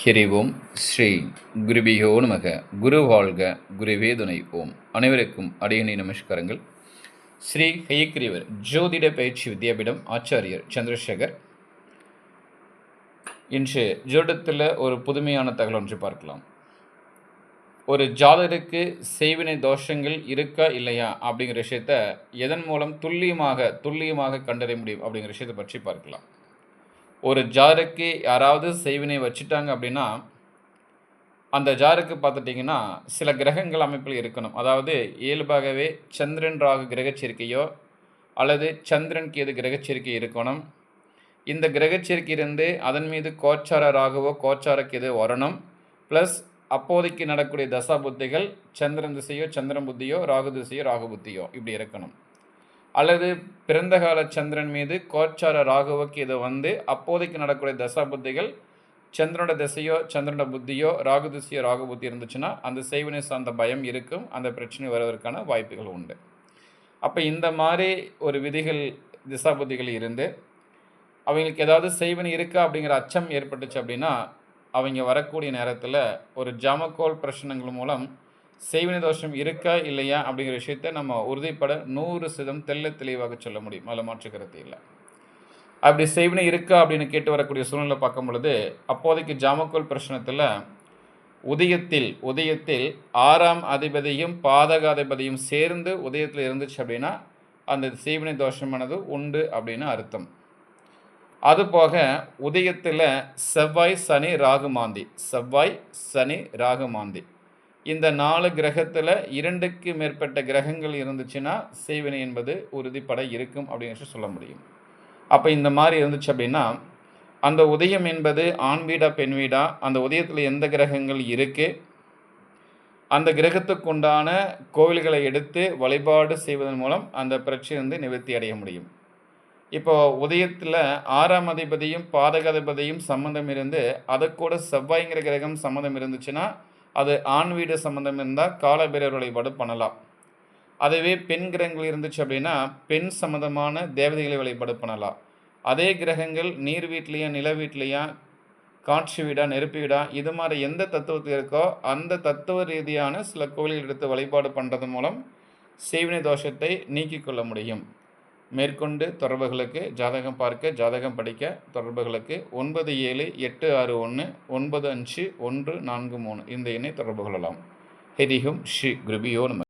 ஹரி ஓம் ஸ்ரீ குருபியோ நமக. குரு வாழ்க குருவே துணை ஓம் அனைவருக்கும் அடியணி நமஸ்காரங்கள். ஸ்ரீ ஹயக்கிரியவர் ஜோதிட பயிற்சி வித்யாபீடம் ஆச்சாரியர் சந்திரசேகர். இன்று ஜோடத்தில் ஒரு புதுமையான தகவல் ஒன்று பார்க்கலாம். ஒரு ஜாதகருக்கு செய்வினை தோஷங்கள் இருக்கா இல்லையா அப்படிங்கிற விஷயத்த எதன் மூலம் துல்லியமாக துல்லியமாக கண்டறிய முடியும் அப்படிங்கிற விஷயத்தை பற்றி பார்க்கலாம். ஒரு ஜாருக்கு யாராவது செய்வினை வச்சுட்டாங்க அப்படின்னா அந்த ஜாருக்கு பார்த்துட்டிங்கன்னா சில கிரகங்கள் அமைப்பில் இருக்கணும். அதாவது இயல்பாகவே சந்திரன் ராகு கிரகச்சேர்க்கையோ அல்லது சந்திரன் கேது கிரகச்சேர்க்கை இருக்கணும். இந்த கிரகச்சேர்க்கை இருந்து அதன் மீது கோச்சார ராகுவோ கோச்சார கேது வரணும். ப்ளஸ் அப்போதைக்கு நடக்கூடிய தசா புத்திகள் சந்திரன் திசையோ சந்திரன் புத்தியோ ராகு திசையோ ராகு புத்தியோ இப்படி இருக்கணும். அல்லது பிறந்த கால சந்திரன் மீது கோச்சார ராகுவுக்கு இது வந்து அப்போதைக்கு நடக்கூடிய தசா புத்திகள் சந்திரனோட திசையோ சந்திரனோட புத்தியோ ராகு திசையோ ராகு புத்தி இருந்துச்சுன்னா அந்த செய்வினை சார்ந்த பயம் இருக்கும் அந்த பிரச்சனை வருவதற்கான வாய்ப்புகள் உண்டு. அப்போ இந்த மாதிரி ஒரு விதிகள் திசா புத்திகள் இருந்து அவங்களுக்கு ஏதாவது செய்வினை இருக்கா அப்படிங்கிற அச்சம் ஏற்பட்டுச்சு அப்படின்னா அவங்க வரக்கூடிய நேரத்தில் ஒரு ஜாமக்கோல் பிரச்சனைகள் மூலம் செய்வினை தோஷம் இருக்கா இல்லையா அப்படிங்கிற விஷயத்த நம்ம உறுதிப்பட நூறு சதம் தெல்ல தெளிவாக சொல்ல முடியும். அதில் மாற்று கருத்து இல்லை. அப்படி செய்வினை இருக்கா அப்படின்னு கேட்டு வரக்கூடிய சூழ்நிலை பார்க்கும் பொழுது அப்போதைக்கு ஜாமக்கோல் பிரச்சனத்தில் உதயத்தில் உதயத்தில் ஆறாம் அதிபதியும் பாதகாதிபதியும் சேர்ந்து உதயத்தில் இருந்துச்சு அப்படின்னா அந்த செய்வினை தோஷமானது உண்டு அப்படின்னு அர்த்தம். அதுபோக உதயத்தில் செவ்வாய் சனி ராகுமாந்தி செவ்வாய் சனி ராகுமாந்தி இந்த நாலு கிரகத்தில் இரண்டுக்கு மேற்பட்ட கிரகங்கள் இருந்துச்சுன்னா செய்வினை என்பது உறுதிப்பட இருக்கும் அப்படின்னு சொல்ல முடியும். அப்போ இந்த மாதிரி இருந்துச்சு அப்படின்னா அந்த உதயம் என்பது ஆண் வீடா பெண் வீடா அந்த உதயத்தில் எந்த கிரகங்கள் இருக்குது அந்த கிரகத்துக்கு உண்டான கோவில்களை எடுத்து வழிபாடு செய்வதன் மூலம் அந்த பிரச்சனை வந்து நிவர்த்தி அடைய முடியும். இப்போ உதயத்தில் ஆறாம் அதிபதியும் பாதகாதிபதியும் சம்மந்தம் இருந்து அதை கூட செவ்வாய்ங்கிற கிரகம் சம்மந்தம் இருந்துச்சுன்னா அது ஆண் வீடு சம்மந்தம் இருந்தால் காலபைரவர் வழிபாடு பண்ணலாம் அதுவே பெண் கிரகங்கள் இருந்துச்சு அப்படின்னா பெண் சம்மந்தமான தேவதைகளை வழிபாடு பண்ணலாம் அதே கிரகங்கள் நீர் வீட்லேயா நில வீட்லேயா காட்சி வீடா நெருப்பு வீடா இது மாதிரி எந்த தத்துவத்தில் இருக்கோ அந்த தத்துவ ரீதியான சில கோவில்கள் எடுத்து வழிபாடு பண்ணுறது மூலம் சேவினை தோஷத்தை நீக்கிக் கொள்ள முடியும். மேற்கொண்டு தொடர்புகளுக்கு ஜாதகம் பார்க்க ஜாதகம் படிக்க தொடர்புகளுக்கு ஒன்பது ஏழு எட்டு ஆறு ஒன்று ஒன்பது அஞ்சு ஒன்று நான்கு மூணு இந்த எண்ணை தொடர்பு கொள்ளலாம். ஹெரிஹும் ஸ்ரீ குருபியோ நம